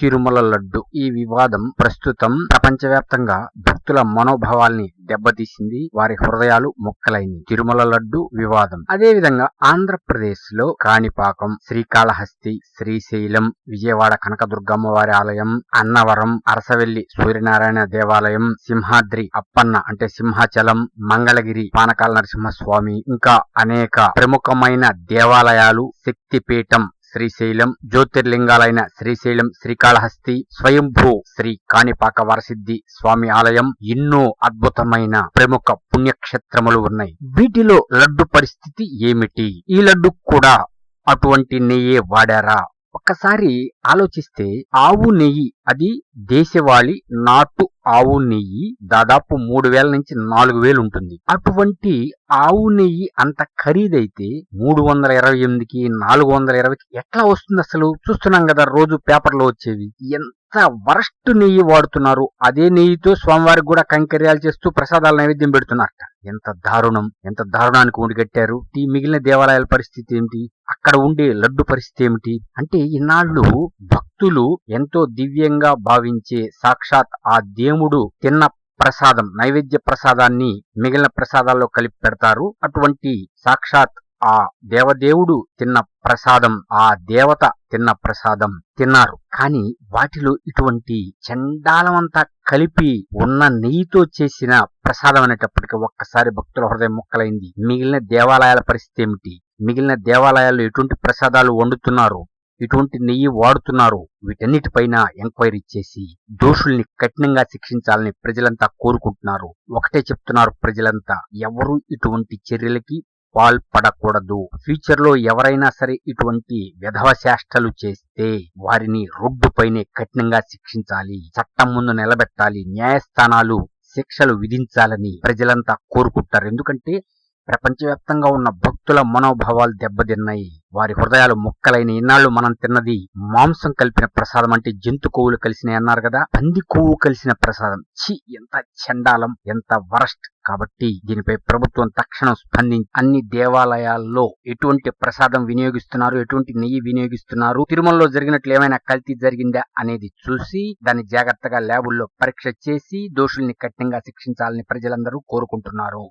తిరుమల లడ్డు. ఈ వివాదం ప్రస్తుతం ప్రపంచవ్యాప్తంగా భక్తుల మనోభావాల్ని దెబ్బతీసింది. వారి హృదయాలు మొక్కలైంది. తిరుమల లడ్డు వివాదం. అదేవిధంగా ఆంధ్రప్రదేశ్లో కాణిపాకం శ్రీకాళహస్తి శ్రీశైలం విజయవాడ కనకదుర్గమ్మ వారి ఆలయం అన్నవరం అరసవెల్లి సూర్యనారాయణ దేవాలయం సింహాద్రి అప్పన్న అంటే సింహాచలం మంగళగిరి పానకాల నరసింహస్వామి ఇంకా అనేక ప్రముఖమైన దేవాలయాలు శక్తిపీఠం శ్రీశైలం జ్యోతిర్లింగాలైన శ్రీశైలం శ్రీకాళహస్తి స్వయంభూ శ్రీ కాణిపాక వరసిద్ధి స్వామి ఆలయం ఎన్నో అద్భుతమైన ప్రముఖ పుణ్యక్షేత్రములు ఉన్నాయి. వీటిలో లడ్డు పరిస్థితి ఏమిటి? ఈ లడ్డు కూడా అటువంటి నెయ్యే వాడారా? ఒక్కసారి ఆలోచిస్తే ఆవు నెయ్యి అది దేశవాళీ నాటు ఆవు నెయ్యి దాదాపు మూడు వేల నుంచి నాలుగు వేలు ఉంటుంది. అటువంటి ఆవు నెయ్యి అంత ఖరీదైతే మూడు వందల ఇరవై ఎనిమిదికి నాలుగు వందల ఇరవైకి ఎట్లా వస్తుంది అసలు? చూస్తున్నాం కదా రోజు పేపర్లో వచ్చేవి. ఎంత వరస్ట్ నెయ్యి వాడుతున్నారు. అదే నెయ్యితో స్వామివారికి కూడా కంకర్యాలు చేస్తూ ప్రసాదాల నైవేద్యం పెడుతున్నారట ఎంత దారుణం ఎంత దారుణానికి ఒడిగట్టారు ఈ మిగిలిన దేవాలయాల పరిస్థితి ఏమిటి? అక్కడ ఉండే లడ్డు పరిస్థితి ఏమిటి? అంటే ఇన్నాళ్ళు భక్తులు ఎంతో దివ్యంగా భావించే సాక్షాత్ ఆ దేవుడు తిన్న ప్రసాదం నైవేద్య ప్రసాదాన్ని మిగిలిన ప్రసాదాల్లో కలిపి పెడతారు. అటువంటి సాక్షాత్ ఆ దేవదేవుడు తిన్న ప్రసాదం ఆ దేవత తిన్న ప్రసాదం తిన్నారు. కానీ వాటిలో ఇటువంటి చండాలమంతా కలిపి ఉన్న నెయ్యితో చేసిన ప్రసాదం అనేటప్పటికీ ఒక్కసారి భక్తుల హృదయం ముక్కలైంది. మిగిలిన దేవాలయాల పరిస్థితి ఏమిటి? మిగిలిన దేవాలయాల్లో ఎటువంటి ప్రసాదాలు వండుతున్నారు? ఇటువంటి నెయ్యి వాడుతున్నారు? వీటన్నిటిపైన ఎంక్వైరీ చేసి దోషుల్ని కఠినంగా శిక్షించాలని ప్రజలంతా కోరుకుంటున్నారు. ఒకటే చెప్తున్నారు ప్రజలంతా ఎవరు ఇటువంటి చర్యలకి పాల్పడకూడదు. ఫ్యూచర్లో ఎవరైనా సరే ఇటువంటి విధవ చేస్తే వారిని రోడ్డుపైనే కఠినంగా శిక్షించాలి. చట్టం ముందు నిలబెట్టాలి. న్యాయస్థానాలు శిక్షలు విధించాలని ప్రజలంతా కోరుకుంటారు. ఎందుకంటే ప్రపంచవ్యాప్తంగా ఉన్న భక్తుల మనోభావాలు దెబ్బతిన్నాయి. వారి హృదయాలు ముక్కలైన ఇన్నాళ్ళు మనం తిన్నది మాంసం కలిపిన ప్రసాదం అంటే జంతు కొవ్వులు కలిసినాయి అన్నారు కదా? పంది కొవ్వు కలిసిన ప్రసాదం. చి ఎంత చండాలం ఎంత వరస్ట్. కాబట్టి దీనిపై ప్రభుత్వం తక్షణం స్పందించి అన్ని దేవాలయాల్లో ఎటువంటి ప్రసాదం వినియోగిస్తున్నారు ఎటువంటి నెయ్యి వినియోగిస్తున్నారు తిరుమలలో జరిగినట్లు ఏమైనా కల్తీ జరిగిందా అనేది చూసి దాన్ని జాగ్రత్తగా ల్యాబుల్లో పరీక్ష చేసి దోషుల్ని కఠినంగా శిక్షించాలని ప్రజలందరూ కోరుకుంటున్నారు.